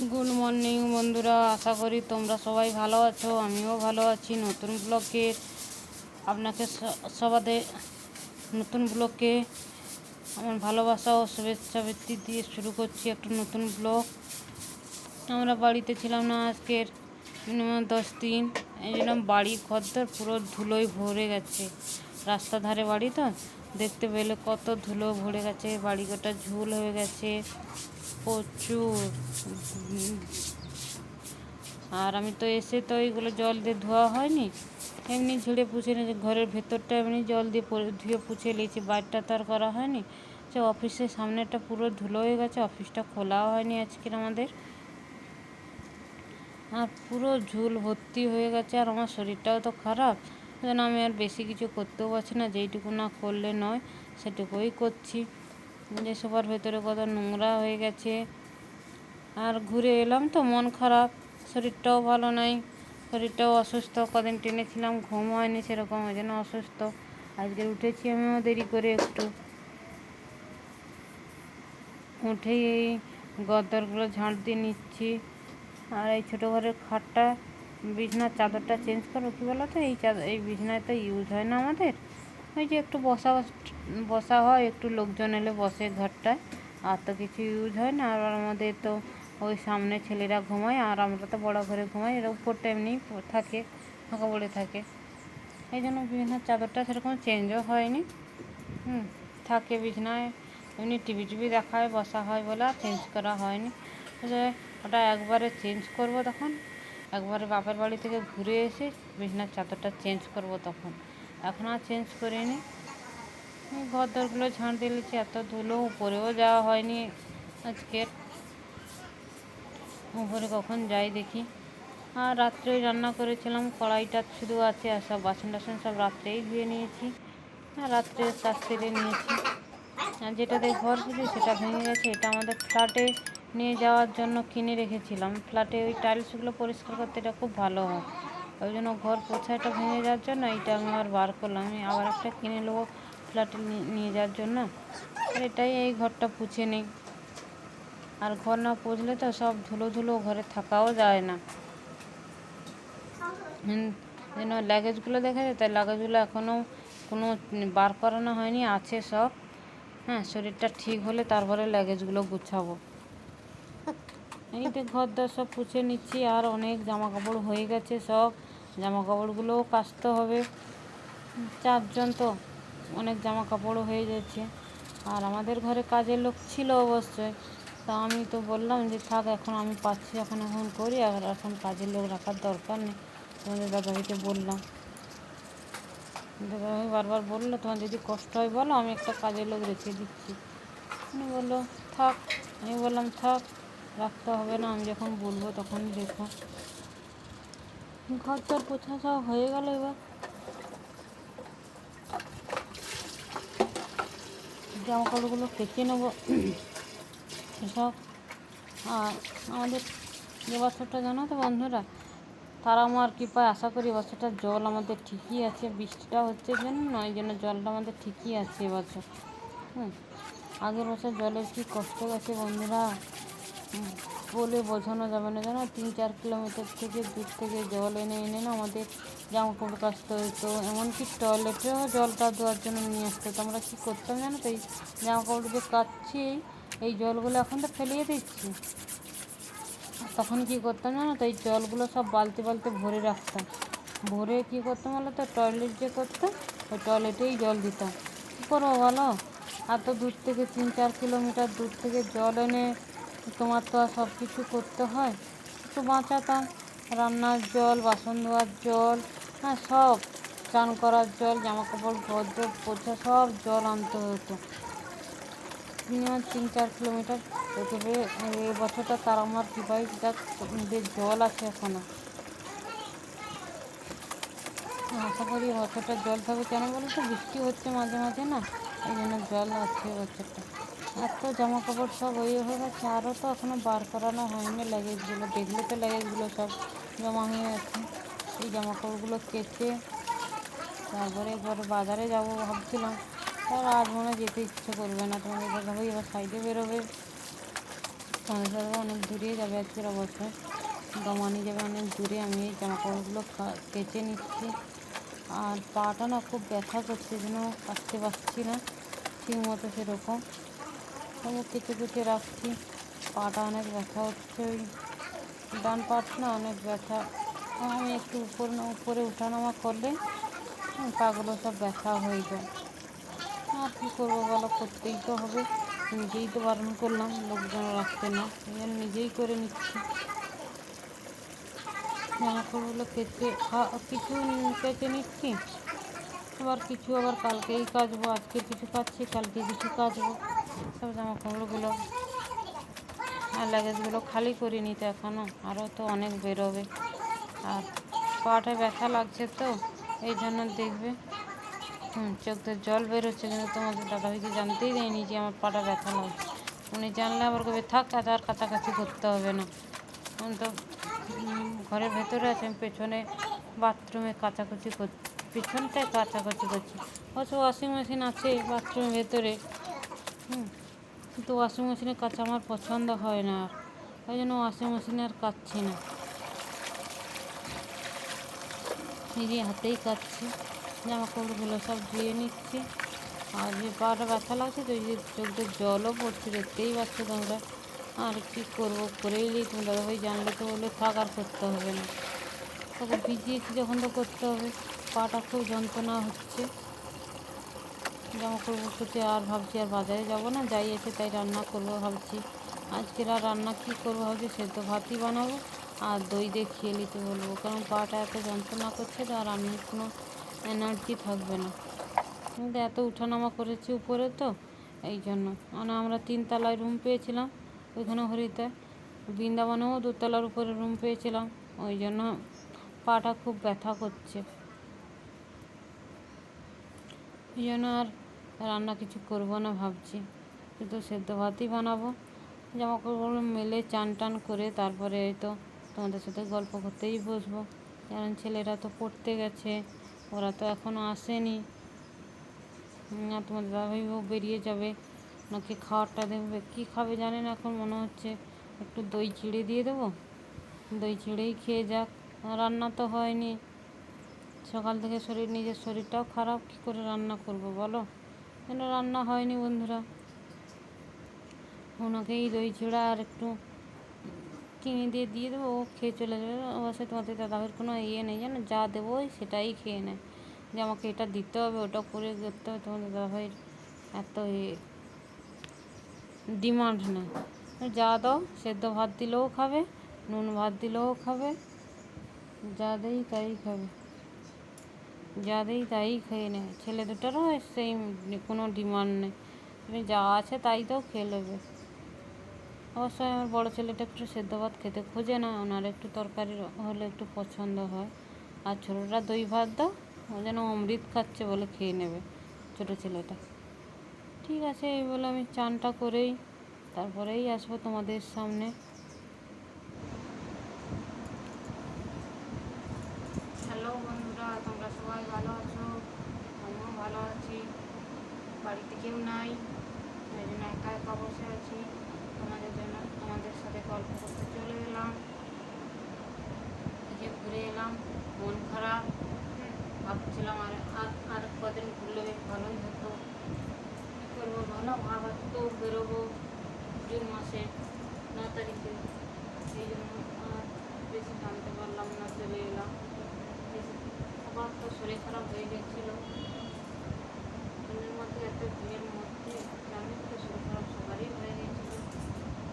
Good morning বন্ধুরা। আশা করি তোমরা সবাই ভালো আছো, আমিও ভালো আছি। নতুন ব্লগে আপনাকে স- সবাদের নতুন ব্লগে আমার ভালোবাসা ও শুভেচ্ছা বৃত্তি দিয়ে শুরু করছি একটা নতুন ব্লগ। আমরা বাড়িতে ছিলাম না আজকের, মিনিমাম দশ দিন। এই জন্য বাড়ি ঘরদর পুরো ধুলোয় ভরে গেছে। রাস্তা ধারে বাড়ি তো? দেখতে পেলে কত ধুলো ভরে গেছে বাড়ি গোটা ঝুল হয়ে গেছে, প্রচুর। আর আমি তো এসে তো এইগুলো জল দিয়ে ধোয়া হয়নি, এমনি ঝেড়ে পুছে নিয়েছি, ঘরের ভেতরটা এমনি জল দিয়ে ধুয়ে পুছে নিয়েছি বাইরটা তো আর করা হয়নি। সে অফিসের সামনেটা পুরো ধুলো হয়ে গেছে, অফিসটা খোলাও হয়নি আজকের আমাদের। আর পুরো ঝুল ভর্তি হয়ে গেছে, আর আমার শরীরটাও তো খারাপ। যেন আমি আর বেশি কিছু করতেও পারছি না, যেইটুকু না করলে নয়, সেটুকুই করছি। যে সবার ভেতরে কত নোংরা হয়ে গেছে। আর ঘুরে এলাম তো, মন খারাপ, শরীরটাও ভালো নাই। শরীরটাও অসুস্থ, কদিন টেনেছিলাম ঘুম হয়নি, সেরকম ওই জন্য অসুস্থ। আজকে উঠেছি আমিও দেরি করে একটু। উঠেই এই গদ্দরগুলো ঝাঁট দিয়ে নিচ্ছি। আর এই ছোটো ঘরের খাটটা বিছনার চাদরটা চেঞ্জ করব কী বলো তো এই চাদর, এই বিছনায় তো ইউজ হয় না আমাদের। ওই যে একটু বসা বসা হয়, একটু লোকজন এলে বসে ঘরটায়। আর তো কিছু ইউজ হয় না। আর আমাদের তো ওই সামনে ছেলেরা ঘুমায়, আর আমরা তো বড় ঘরে ঘুমাই। এর উপরটা এমনি থাকে, ফাঁকা পড়ে থাকে। এই জন্য বিছনার চাদরটা সেরকম চেঞ্জও হয়নি। হুম, থাকে বিছনায়। এমনি টিভি টিভি দেখা হয়, বসা হয় বলে আর চেঞ্জ করা হয়নি। ওটা একবারে চেঞ্জ করব তখন। একবারে বাপের বাড়ি থেকে ঘুরে এসে বিছনার চাদরটা চেঞ্জ করব তখন। এখন আর চেঞ্জ করিনি। ঘর দরগুলো ঝাঁট দিয়ে নিচ্ছি এত ধুলো, উপরেও যাওয়া হয়নি আজকের উপরে কখন যাই দেখি। আর রাত্রে রান্না করেছিলাম, কড়াইটা শুধু আছে আর সব বাসন টাসন সব রাত্রেই ধুয়ে নিয়েছি। আর রাত্রে কাজ সেরে নিয়েছি। যেটাতে ঘর ছিল সেটা ভেঙে গেছে, এটা আমাদের ফ্ল্যাটে নিয়ে যাওয়ার জন্য কিনে রেখেছিলাম। ফ্ল্যাটে ওই টাইলসগুলো পরিষ্কার করতে এটা খুব ভালো হয়। ওই জন্য ঘর পোছাটা ভেঙে যাওয়ার জন্য এইটা আমি আবার বার করলাম। আমি আবার একটা কিনে নেব ফ্ল্যাটে নিয়ে যাওয়ার জন্য। আর এটাই এই ঘরটা পুছে নিই। আর ঘর না পুছলে তো সব ধুলো ধুলো ঘরে থাকাও যায় না। যেন লাগেজগুলো দেখা যায়, তাই লাগেজগুলো এখনও কোনো বার করানো হয়নি, আছে সব। হ্যাঁ শরীরটা ঠিক হলে তারপরে লাগেজগুলো গুছাবো। এই তো ঘর দর সব পুছে নিচ্ছি, আর অনেক জামা কাপড় হয়ে গেছে সব। জামা কাপড়গুলোও কাচতে হবে। চারজন তো, অনেক জামা কাপড়ও হয়ে যাচ্ছে। আর আমাদের ঘরে কাজের লোক ছিল অবশ্যই। তা আমি তো বললাম যে, থাক, এখন আমি পাচ্ছি, এখন এখন করি, আর এখন কাজের লোক রাখার দরকার নেই। তোমাদের দাদাভাইকে বললাম। দাদাভাই বারবার বলল, তোমার যদি কষ্ট হয় বলো, আমি একটা কাজের লোক রেখে দিচ্ছি। উনি বলল, থাক। আমি বললাম, থাক, রাখতে হবে না, আমি যখন বলব তখন দেখো। ঘর তোর পোছা সব হয়ে গেল এবার। জামা কাপড়গুলো কেচে নেব সব আর আমাদের যে বছরটা জানো তো বন্ধুরা তারা আমার কৃপায় আশা করি বছরটার জল আমাদের ঠিকই আছে, বৃষ্টিটা হচ্ছে যেন না ওই জন্য জলটা আমাদের ঠিকই আছে এবছর হুম, আগের বছর জলের কি কষ্ট গেছে বন্ধুরা? বলে বোঝানো যাবে না জানো? তিন চার কিলোমিটার থেকে দূর থেকে জল এনে এনে না আমাদের জামা কাপড় কাচতে হতো, এমনকি টয়লেটেও জলটা দেওয়ার জন্য নিয়ে আসতে হতো। আমরা কী করতাম জানো তো? এই জামা কাপড় যে কাচ্ছি, এই জলগুলো এখন তো ফেলিয়ে দিচ্ছি। তখন কি করতাম জানো তো? এই জলগুলো সব বালতি বালতি ভরে রাখতাম। ভরে কি করতাম বলো তো? টয়লেট যে করতাম, ওই টয়লেটেই জল দিতাম। কী করব বলো? এত দূর থেকে তিন চার কিলোমিটার দূর থেকে জল এনে তোমার তো আর সব কিছু করতে হয়। একটু বাঁচাতাম। রান্নার জল, বাসন ধোয়ার জল হ্যাঁ সব। চান করার জল জামা কাপড় ঘর দর পোছা, সব জল আনতে হতো। মিনিমাম তিন চার কিলোমিটার তবে এই বছরটা তার আমার কৃপায় যে জল আছে এখনও। আশা করি বছরটা জল থাকবে কেন বলো তো বৃষ্টি হচ্ছে মাঝে মাঝে না, এই জন্য জল আছে বছরটা। এত জামা কাপড় সব ওই হয়ে গেছে, আরও তো এখনও বার করানো হয়নি লাগেজগুলো দেখলে তো লাগেজগুলো সব জমা হয়ে আছে এই জামা কাপড়গুলো কেচে তারপরে এবার বাজারে যাব ভাবছিলাম। তার আজ মনে যেতে ইচ্ছে করবে না। তোমাদের দাদাভাই এবার সাইডে বেরোবে। সাথে অনেক দূরে যাবে আজকের অবশ্য দমানি যাবে অনেক দূরে আমি এই জামা কাপড়গুলো কা- কেচে নিচ্ছি। আর পাটা না খুব ব্যথা করছে, যেন কাটতে পারছি না ঠিক মতো সেরকম। তবু কেটে কেটে রাখছি, পাটা অনেক ব্যথা হচ্ছে ওই ডান পাট না অনেক ব্যথা। আমি একটু উপরে না, উপরে উঠানামা করলে পাগুলো সব ব্যথা হয়ে যায়। আর কী করব বলো, করতেই তো হবে। নিজেই তো বারণ করলাম লোকজন রাখতে না। এই নিজেই করে নিচ্ছি। জামা কাপড়গুলো কেচে খা- কিছু কেচে নিচ্ছি। আবার কিছু আবার কালকেই কাচবো, আজকে কিছু কাচ্ছি কালকে কিছু কাচবো। সব জামা কাপড়গুলো আর লাগেজগুলো খালি করিনি তো এখনও আরও তো অনেক বেরোবে। আর পাটা ব্যথা লাগছে তো, এই জন্য দেখবে। হুম চোখ দিয়ে জল বেরোচ্ছে কিন্তু তোমাদের দাদাভাইকে জানতেই দেয়নি যে আমার পাটা ব্যথা লাগছে। উনি জানলে আবার কবে, থাক আজ আর কাছাকাছি করতে হবে না। আমি তো ঘরের ভেতরে আছে, আমি পেছনে বাথরুমে কাচাকুচি করছি পিছনটায় কাচাকুচি করছি। অবশ্য ওয়াশিং মেশিন আছে বাথরুমের ভেতরে। হুম, কিন্তু ওয়াশিং মেশিনে কাচা আমার পছন্দ হয় না। আর ওই জন্য ওয়াশিং মেশিনে আর কাচ্ছি না। নিজে হাতেই কাচ্ছি জামা কাপড়গুলো সব ধুয়ে নিচ্ছি। আর যে পাটা ব্যথা লাগছে তো যে চোখ জলও পড়ছে, দেখতেই পাচ্ছ তোমরা। আর কি করব, করেই নিই তোমরা দাদাভাই জানলে তো বলে থাক আর করতে হবে না। তখন ভিজিয়েছি যখন তো করতে হবে, পাটা খুব যন্ত্রণা হচ্ছে। জামা কাপড় কেচে আর ভাবছি আর বাজারে যাব না, যাই এসে তাই রান্না করব ভাবছি। আজকের আর রান্না কী করব ভাবছি, সেদ্ধ ভাতই বানাবো আর দই দিয়ে খেয়ে নিতে বলব। কারণ পাটা এত যন্ত্রণা করছে আর রান্নার কোনো এনার্জি থাকবে না। কিন্তু এত উঠানামা করেছি উপরে তো, এই জন্য। মানে আমরা তিনতলায় রুম পেয়েছিলাম ওইখানে হরিতে। বৃন্দাবনেও দোতলার উপরে রুম পেয়েছিলাম, ওই জন্য পাটা খুব ব্যথা করছে। এই জন্য আর রান্না কিছু করব না ভাবছি। শুধু সেদ্ধ ভাতই বানাবো। জামা কাপড়গুলো মেলে চান টান করে তারপরে তো তোমাদের সাথে গল্প করতেই বসবো। কারণ ছেলেরা তো পড়তে গেছে। ওরা তো এখনও আসেনি। আর তোমাদের দাদাভাইও বেরিয়ে যাবে। নাকি খাওয়ারটা দেখবে কী খাবে জানে না, এখন মনে হচ্ছে একটু দই চিড়ে দিয়ে দেবো। দই চিড়েই খেয়ে যাক। রান্না তো হয়নি। সকাল থেকে শরীর, নিজের শরীরটাও খারাপ। কী করে রান্না করব বলো? কেন রান্না হয়নি বন্ধুরা? ওনাকেই দই চিড়া আর একটু চিনি দিয়ে দিয়ে দেবো, ও খেয়ে চলে যাবে। অবশ্যই তোমাদের দাদাভাইয়ের কোনো ইয়ে নেই, জানো? যা দেবো সেটাই খেয়ে নেয়। যে আমাকে এটা দিতে হবে, ওটা করে করতে হবে, তোমাদের দাদাভাইয়ের এত ইয়ে ডিমান্ড নেই। যা দাও, সেদ্ধ ভাত দিলেও খাবে, নুন ভাত দিলেও খাবে, যা দেই তাই খাবে। যা দেই তাই খেয়ে নেয়। ছেলে দুটারও সেই কোনো ডিমান্ড নেই। যা আছে তাই তো খেয়ে নেবে। অবশ্যই আমার বড়ো ছেলেটা একটু সেদ্ধ ভাত খেতে খোঁজে না, ওনার একটু তরকারি হলে একটু পছন্দ হয়। আর ছোটোটা দই ভাত দাও, ও যেন অমৃত খাচ্ছে বলে খেয়ে নেবে ছোটো ছেলেটা। ঠিক আছে, এই বলে আমি চানটা করেই তারপরেই আসব তোমাদের সামনে। হ্যালো বন্ধুরা, তোমরা সবাই ভালো আছো? আমিও ভালো আছি। বাড়িতে কেউ নাই একা একা বসে আছি। তোমাদের জন্য তোমাদের সাথে গল্প করতে চলে এলাম। যে ঘুরে এলাম, মন খারাপ। ভাবছিলাম আর আর কদিন ঘুরলে বেশ ভালোই হতো। কী করব ভালো আবার তো বেরোবো জুন মাসে ন তারিখে। সেই জন্য আর বেশি জানতে পারলাম না, চলে এলাম। আবার তো শরীর খারাপ হয়ে গেছিল। মধ্যে এত ভিড়ের মধ্যে জানি তো শরীর খারাপ সবারই হয়ে গেছিল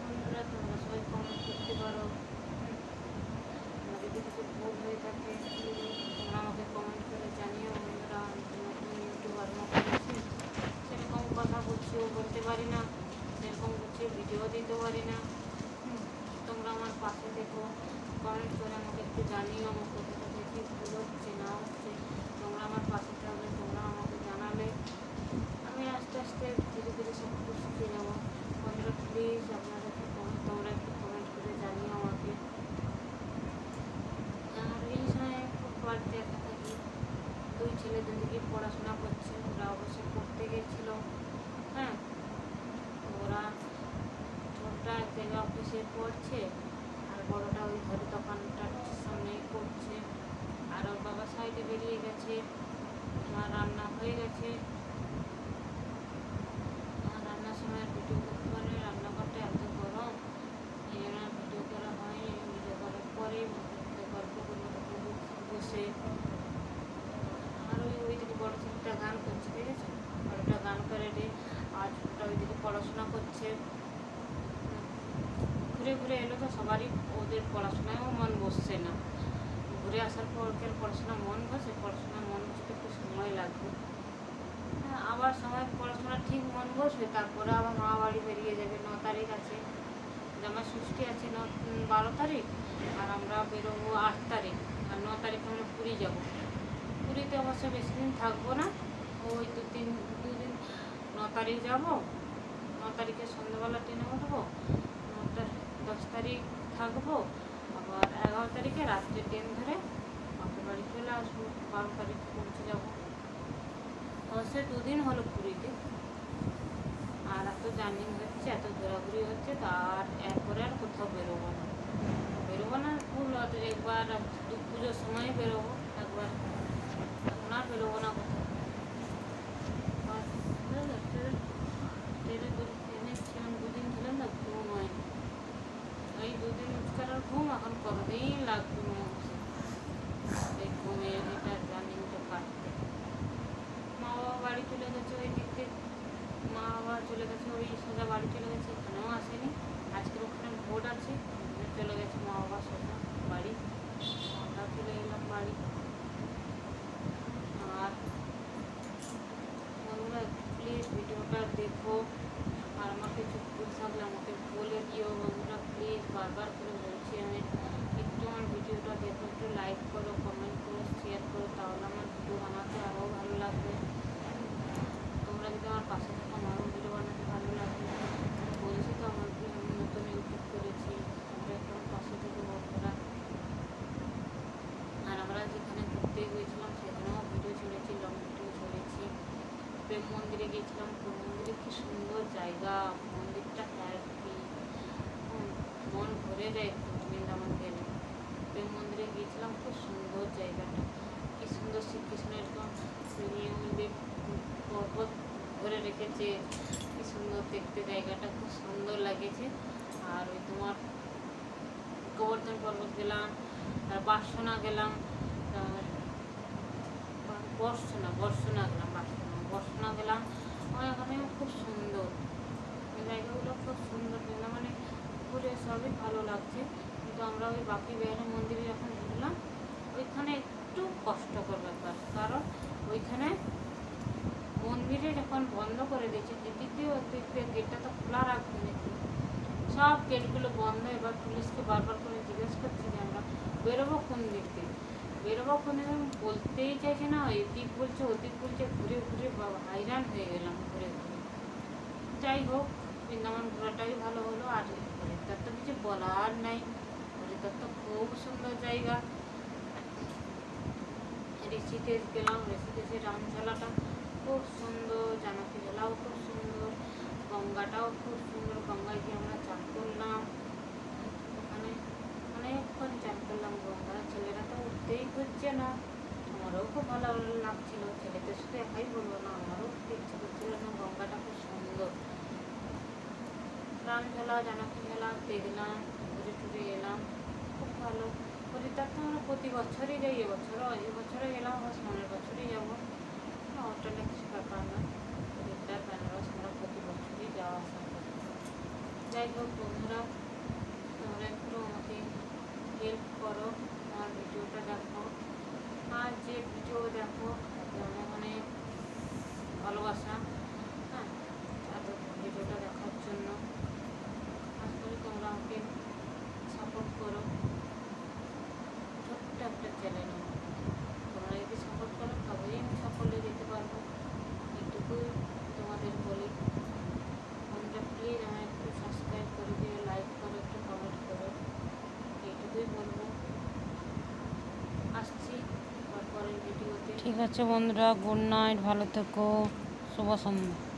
বন্ধুরা তোমরা সবাই কমেন্ট করতে পারো হুম। আমার যদি কিছু ভুল হয়ে থাকে তোমরা আমাকে কমেন্ট করে জানিও বন্ধুরা আমি তো নতুন ইউটিউবার মতো আছি সেরকম কথা বলছিও বলতে পারি না সেরকম গুছিয়ে ভিডিও দিতে পারি না তোমরা আমার পাশে দেখো কমেন্ট করে আমাকে একটু জানিও আমার কোথা থেকে কী ভুল হচ্ছে, না হচ্ছে। তোমরা আমার পাশে থাকবে, তোমরা আমাকে জানালে। আমি আস্তে আস্তে ধীরে ধীরে সব কিছু শিখে যাব বন্ধুরা প্লিজ আপনারা তোমরা একটু কমেন্ট করে জানিও আমাকে। আর এই সময় খুব বাড়িতে একা থাকি। দুই ছেলে দুদিকে পড়াশোনা করছে, ওরা অবশ্যই পড়তে গেছিল। হ্যাঁ ওরা ছোটটা এক জায়গায় অফিস পড়ছে, আর বড়টা ওই ঘরে দোকানটার সামনে করছে আর ওর বাবা সাইডে বেরিয়ে গেছে রান্না হয়ে গেছে। রান্নার সময় ভিডিও করতে পারে, রান্নাঘরটা এত গরম, এই জন্য ভিডিও করা হয়নি, ভিডিও করার পরে গল্প করি বসে আর ওই ওইদিকে বড় ছেলেটা গান করছে ঠিক আছে বড়টা গান করে রে আর ছোটটা ওইদিকে করছে ঘুরে ঘুরে এলো তো সবারই ওদের পড়াশোনায়ও মন বসছে না। ঘুরে আসার পর কি পড়াশোনা মন বসে? পড়াশোনা মন বসতে একটু সময় লাগবে। হ্যাঁ, আবার সময় পড়াশোনা ঠিক মন বসবে তারপরে আবার মা বাড়ি বেরিয়ে যাবে ন তারিখ আছে। জামাই ষষ্ঠী আছে ন বারো তারিখ আর আমরা বেরোবো আট তারিখ আর ন তারিখ আমরা পুরী যাব। পুরীতে অবশ্য বেশি দিন থাকব না ওই দু তিন দুদিন ন তারিখ যাব। ন তারিখে সন্ধ্যাবেলা ট্রেনে উঠবো নটা দশ তারিখ থাকব, আবার এগারো তারিখে রাত্রে ট্রেন ধরে বাপের বাড়ি চলে আসব, বারো তারিখ পৌঁছে যাব। অবশ্যই দুদিন হলো পুরীতে। আর এত জার্নি হচ্ছে, এত ঘোরাঘুরি হচ্ছে তা আর এরপরে আর কোথাও বেরোবো না। বেরোবো না, ভুল একবার পুজোর সময় বেরোবো, একবার এখন আর বেরোবো না কোথাও আর বুঝলে, ট্রেনে- ট্রেনে দু- ট্রেনে ছিলাম দুদিন ছিলাম না ঘুম হয়নি ওই দুদিন ছাড়ার ঘুম এখন কতদিন লাগবে মনে হচ্ছে এই ঘুমের এটা জার্নিটা কাটতে মা বাবা বাড়ি চলে গেছে ওই দিক থেকে মা বাবা চলে গেছে ওই সোজা বাড়ি চলে গেছে এখানেও আসেনি আজকের ওখানে ভোট আছে ওই জন্য চলে গেছে মা বাবা সোজা বাড়ি আমরা চলে এলাম বাড়ি আর বন্ধুরা প্লিজ ভিডিওটা দেখো আর আমাকে কিছু ভুল থাকলে আমাকে বলে দিও বন্ধুরা প্লিজ বারবার করে বলছি আমি একটু আমার ভিডিওটা দেখো একটু লাইক করো কমেন্ট করো শেয়ার করো তাহলে আমার ভিডিও বানাতে আরও ভালো লাগবে তোমরা যদি আমার পাশে থাকো আমারও ভিডিও বানাতে ভালো লাগবে বলছি তো আমার কি আমি নতুন ইউটিউব করেছি তোমরা একটু আমার পাশে থেকে বন্ধুরা আর আমরা যেখানে ঘুরতে গিয়েছিলাম সেখানেও ভিডিও ছেড়েছি লং ভিডিও ছেড়েছি প্রেম মন্দিরে গিয়েছিলাম প্রেম মন্দিরে কি সুন্দর জায়গা মন্দিরটা হ্যাপি মন ভরে যায় বৃন্দাবন গেলে প্রেম মন্দিরে গিয়েছিলাম খুব সুন্দর জায়গাটা কি সুন্দর শ্রীকৃষ্ণ এরকম নিয়ে মন্দির পর্বত রেখেছে কি সুন্দর দেখতে জায়গাটা, খুব সুন্দর লাগেছে। আর ওই তোমার গোবর্ধন পর্বত গেলাম আর বাসনা গেলাম বর্ষনা বর্ষনা গেলাম, বাসনা, বর্ষনা গেলাম। ওখানে খুব সুন্দর। জায়গাগুলো খুব সুন্দর মানে ঘুরে সবই ভালো লাগছে। কিন্তু আমরা ওই বাকি বিহারের মন্দিরে যখন ঢুকলাম ওইখানে একটু কষ্টকর ব্যাপার কারণ ওইখানে মন্দিরে যখন বন্ধ করে দিয়েছে। ওদিক দিয়ে গেটটা তো খোলা রাখবে নাকি? সব গেটগুলো বন্ধ। এবার পুলিশকে বারবার করে জিজ্ঞেস করছি যে আমরা বেরোবো কোন দিক দিয়ে? বেরোবো কোন দিক? বলতেই চাইছে না। এদিক বলছে, ওদিক বলছে, ঘুরে ঘুরে হাইরান হয়ে গেলাম ঘুরে ঘুরে। যাই হোক, বৃন্দাবন ঘোরাটাই ভালো হলো। আর হরিদ্বার তো কিছু বলার নাই। হরিদ্বার তো খুব সুন্দর জায়গা। ঋষিকেশ গেলাম, ঋষিকেশের রামঝালাটা। খুব সুন্দর জানাতি ঝোলাও খুব সুন্দর, গঙ্গাটাও খুব সুন্দর। গঙ্গায় গিয়ে আমরা চান করলাম। ওখানে অনেকক্ষণ চান করলাম। গঙ্গা ছেলেরা তো উঠতেই খুঁজছে না। আমারও খুব ভালো লাগছিল। ছেলেদের শুধু একাই বলব না, আমারও খুব ইচ্ছে করছিল না। গঙ্গাটা খুব সুন্দর। রামঝোলা জানাকি ঝোলা দেখলাম, ঘুরে টুরে এলাম। খুব ভালো। হরিদ্বার তো আমরা প্রতি বছরই যাই, এবছরও এবছরে গেলাম আবার সামনের বছরই যাব। না, ওটা কিছু ব্যাপার না। হরিদ্বার বেনারস আমরা প্রতি বছরই যাওয়া আসা যাই হোক বন্ধুরা তোমরা একটু আমাকে হেল্প করো আমার ভিডিওটা দেখো। আর যে ভিডিও দেখো অনেক অনেক ভালোবাসা হ্যাঁ তাদের ভিডিওটা দেখার জন্য আশা করি তোমরা আমাকে সাপোর্ট করো ছোট্ট একটা চ্যানেল তোমরা যদি সাপোর্ট করো তবেই আমি সাফল্যে যেতে পারব এটুকুই তোমাদের বলি তোমরা প্লিজ আমার একটু সাবস্ক্রাইব করে দিও লাইক করো একটু কমেন্ট করো এইটুকুই বলব আসছি পরের ভিডিওতে ঠিক আছে বন্ধুরা গুড নাইট ভালো থেকো শুভ সন্ধ্যা।